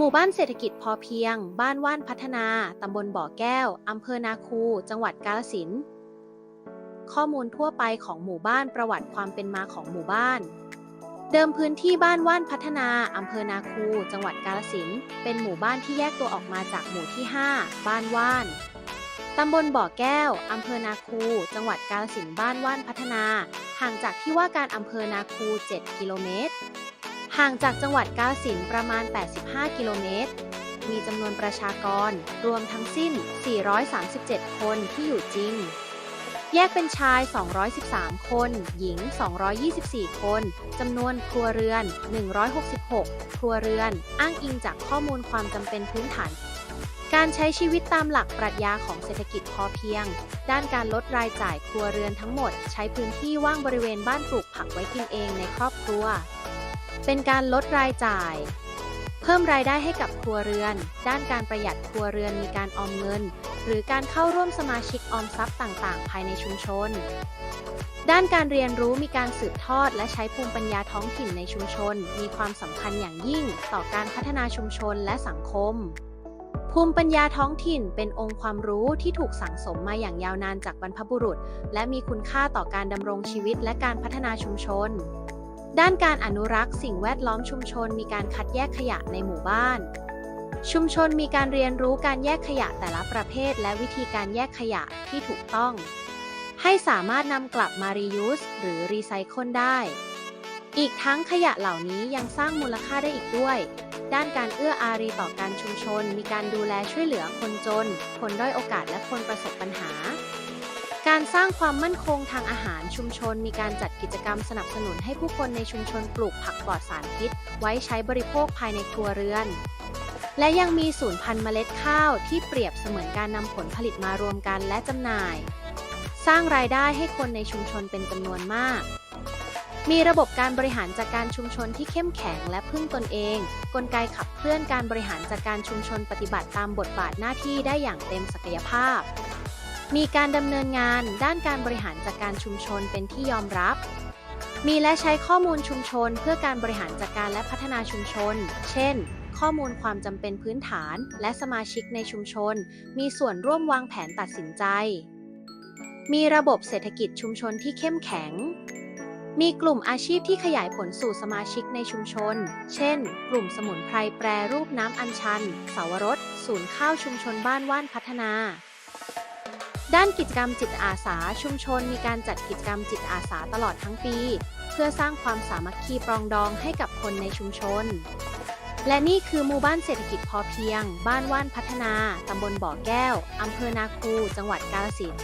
หมู่บ้านเศรษฐกิจพอเพียง บ้านว่านพัฒนา ตำบลบ่อแก้ว อำเภอนาคู จังหวัดกาฬสินธุ์ข้อมูลทั่วไปของหมู่บ้านประวัติความเป็นมาของหมู่บ้าน เดิมพื้นที่บ้านว่านพัฒนา อำเภอนาคู จังหวัดกาฬสินธุ์เป็นหมู่บ้านที่แยกตัวออกมาจากหมู่ที่ 5 บ้านว่าน ตำบลบ่อแก้ว อำเภอนาคู จังหวัดกาฬสินธุ์บ้านว่านพัฒนา ห่างจากที่ว่าการอำเภอนาคู 7 กิโลเมตร ห่างจากจังหวัดกาฬสินประมาณ 85 กิโลเมตร มีจำนวนประชากรรวมทั้งสิ้น 437 คนที่อยู่จริง แยกเป็นชาย 213 คน หญิง 224 คน จำนวนครัวเรือน 166 ครัวเรือน อ้างอิงจากข้อมูลความจำเป็นพื้นฐาน การใช้ชีวิตตามหลักปรัชญาของเศรษฐกิจพอเพียง ด้านการลดรายจ่ายครัวเรือนทั้งหมด ใช้พื้นที่ว่างบริเวณบ้านปลูกผักไว้กินเองในครอบครัว เป็นการลดรายจ่าย เพิ่มรายได้ให้กับครัวเรือน ด้านการประหยัดครัวเรือนมีการออมเงิน หรือการเข้าร่วมสมาชิกออมทรัพย์ต่างๆ ภายในชุมชน ด้านการเรียนรู้มีการสืบทอดและใช้ภูมิปัญญาท้องถิ่นในชุมชน มีความสำคัญอย่างยิ่ง ต่อการพัฒนาชุมชนและสังคมภูมิปัญญาท้องถิ่นเป็นองค์ความรู้ที่ถูกสั่งสมมาอย่างยาวนานจากบรรพบุรุษ และมีคุณค่าต่อการดำรงชีวิตและการพัฒนาชุมชน ด้านการอนุรักษ์สิ่งแวดล้อมชุมชนมีการคัดแยกขยะในหมู่บ้าน ชุมชนมีการเรียนรู้การแยกขยะแต่ละประเภท และวิธีการแยกขยะที่ถูกต้อง ให้สามารถนำกลับมา reuse หรือ recycle ได้ อีกทั้งขยะเหล่านี้ยังสร้างมูลค่าได้อีกด้วย ด้านการเอื้ออารีต่อการชุมชน มีการดูแลช่วยเหลือคนจน คนด้อยโอกาสและคนประสบปัญหา การสร้างความมั่นคงทางอาหารชุมชน มีการจัดกิจกรรมสนับสนุนให้ผู้คนในชุมชนปลูกผักปลอดสารพิษ ไว้ใช้บริโภคภายในครัวเรือน และยังมีศูนย์พันธุ์เมล็ดข้าวที่เปรียบเสมือนการนำผลผลิตมารวมกันและจำหน่าย สร้างรายได้ให้คนในชุมชนเป็นจำนวนมาก มีระบบการบริหารจัดการชุมชนที่เข้มแข็งและพึ่งตนเอง กลไกขับเคลื่อนการบริหารจัดการชุมชนปฏิบัติตามบทบาทหน้าที่ได้อย่างเต็มศักยภาพ มีการดำเนินงานด้านการบริหารจัดการชุมชนเป็นที่ยอมรับ มีและใช้ข้อมูลชุมชนเพื่อการบริหารจัดการและพัฒนาชุมชน เช่น ข้อมูลความจำเป็นพื้นฐาน และสมาชิกในชุมชน มีส่วนร่วมวางแผนตัดสินใจ มีระบบเศรษฐกิจชุมชนที่เข้มแข็ง มีกลุ่มอาชีพที่ขยายผลสู่สมาชิกในชุมชน เช่น กลุ่มสมุนไพรแปรรูปน้ำอัญชัน เสาวรส ศูนย์ข้าวชุมชนบ้านว่านพัฒนา ด้านกิจกรรมจิตอาสาชุมชน มีการจัดกิจกรรมจิตอาสาตลอดทั้งปี เพื่อสร้างความสามัคคีปรองดองให้กับคนในชุมชน และนี่คือหมู่บ้านเศรษฐกิจพอเพียง บ้านว่านพัฒนา ตำบลบ่อแก้ว อำเภอนาคู จังหวัดกาฬสินธุ์